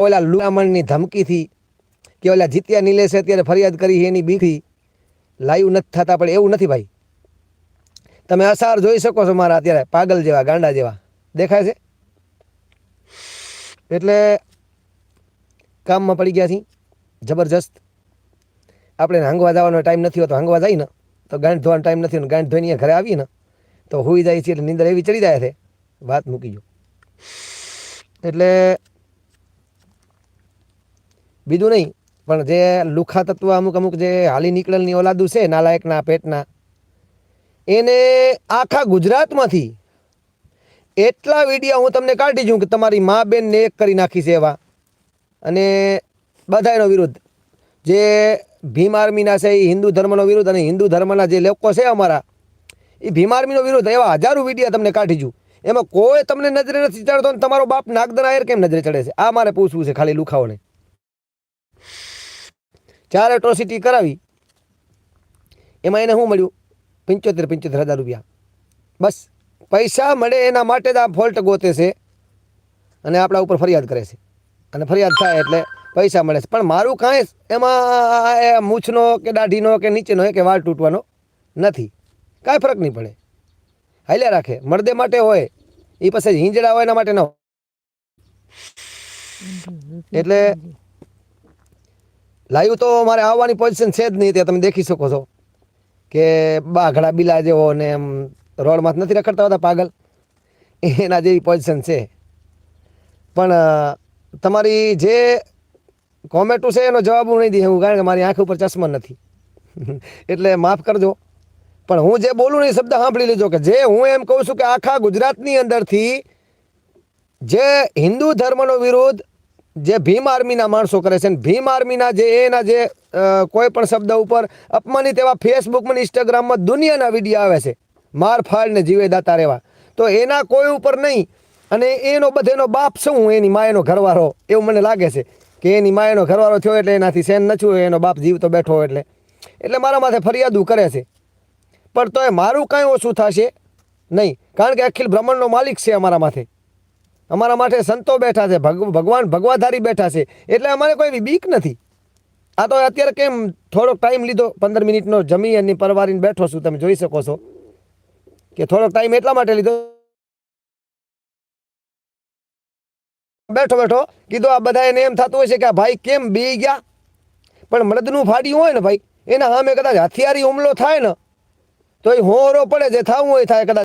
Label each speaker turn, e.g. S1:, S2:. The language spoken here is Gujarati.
S1: ઓલા લુલામણની ધમકીથી કે ઓલા જીત્યા નિલેશે અત્યારે ફરિયાદ કરી એની બીકથી લાઈવ નથી થતા, પણ એવું નથી ભાઈ. તમે અસાર જોઈ શકો છો મારા અત્યારે પાગલ જેવા, ગાંડા જેવા. દેખાય છે? એટલે કામમાં પડી ગયા છીએ. જબરજસ્ત. આપણે હાંગવા જવાનો ટાઈમ નથી હોતો, હાંગવા જાય ને, તો ગાંઠ ધોવાનો ટાઈમ નથી હોતો, ગાંઠ ધોઈને ઘરે આવીએ ને, તો હોઈ જાય છે એટલે નીંદર એવી ચડી જાય છે. વાત મૂકી જો. એટલે બીજું નહીં, પણ જે લુખા તત્વ અમુક અમુક જે હાલી નીકળેલની ઓલાદુ છે, નાલાયકના પેટના, એને આખા ગુજરાતમાંથી એટલા વિડીયા હું તમને કાઢી છું કે તમારી મા બેનને એક કરી નાખી છે એવા. અને બધા એનો વિરુદ્ધ. જે ભીમ આર્મીના છે, એ હિન્દુ ધર્મનો વિરુદ્ધ અને હિન્દુ ધર્મના જે લોકો છે અમારા, એ ભીમ આર્મીનો વિરુદ્ધ એવા હજારો વિડીયા તમને કાઢી છું એમાં કોઈ તમને નજરે નથી ચડતો તમારો બાપ નાગદન આયર કેમ નજરે ચડે છે? આ મારે પૂછવું છે ખાલી લુખાઓને. ચાર એટ્રોસિટી કરાવી એમાં એને શું મળ્યું? પંચોતેર પંચોતેર હજાર રૂપિયા. બસ પૈસા મળે એના માટે જ આ ફોલ્ટ ગોતે છે અને આપણા ઉપર ફરિયાદ કરે છે. અને ફરિયાદ થાય એટલે પૈસા મળે છે. પણ મારું કાંઈ એમાં એ મૂછનો કે દાઢીનો કે નીચેનો કે વાળ તૂટવાનો નથી. કાંઈ ફરક નહીં પડે. હાલ્યા રાખે. મળદે માટે હોય એ પછી હિંજડા હોય એના માટે ન એટલે લાઈવ તો મારે આવવાની પોઝિશન છે જ નહીં, તે તમે દેખી શકો છો. કે બાઘડા બિલા જેવો ને એમ રોડમાં નથી રખડતા હોતા પાગલ. એના જેવી પોઝિશન છે. પણ તમારી જે કોમેન્ટો છે એનો જવાબ હું નહીં દઈ હું કારણ કે મારી આંખ ઉપર ચશ્મા નથી. એટલે માફ કરજો. પણ હું જે બોલું ને એ શબ્દ સાંભળી લેજો કે જે હું એમ કહું છું કે આખા ગુજરાતની અંદરથી જે હિન્દુ ધર્મનો વિરોધ જે ભીમ આર્મીના માણસો કરે છે ભીમ આર્મીના જે એના જે કોઈ પણ શબ્દ ઉપર અપમાનિત એવા ફેસબુકમાં ઇન્સ્ટાગ્રામમાં દુનિયાના વીડિયો આવે છે. માર ફાળને જીવેદાતા જીવે દાતા રહેવા. તો એના કોઈ ઉપર નહીં. અને એનો બધેનો બાપ શું? એની માએનો ઘરવાળો. એવું મને લાગે છે કે એની માએનો ઘરવાળો થયો એટલે એનાથી સેન નથી એનો બાપ જીવતો બેઠો એટલે. એટલે મારા માથે ફરિયાદો કરે છે. પણ તોય મારું કાંઈ ઓછું થશે નહીં. કારણ કે અખિલ બ્રહ્માંડનો માલિક છે અમારા માથે. અમારા માટે સંતો બેઠા છે, ભગ, ભગવાન ભગવાધારી બેઠા છે. એટલે અમારે કોઈ બીક નથી. આ તો અત્યારે કેમ થોડોક ટાઈમ લીધો, પંદર મિનિટનો જમી અને પરવારીને બેઠો છું, તમે જોઈ શકો છો. કે થોડોક ટાઈમ એટલા માટે લીધો. બેઠો બેઠો, કીધું આ બધા એને એમ થતું હોય છે કે આ ભાઈ કેમ બી ગયા? પણ મરદનું ફાડ્યું હોય ને ભાઈ, એના સામે કદાચ હથિયારી હુમલો થાય ને, તો એ હોરો પડે, જે થવું હોય થાય, કદાચ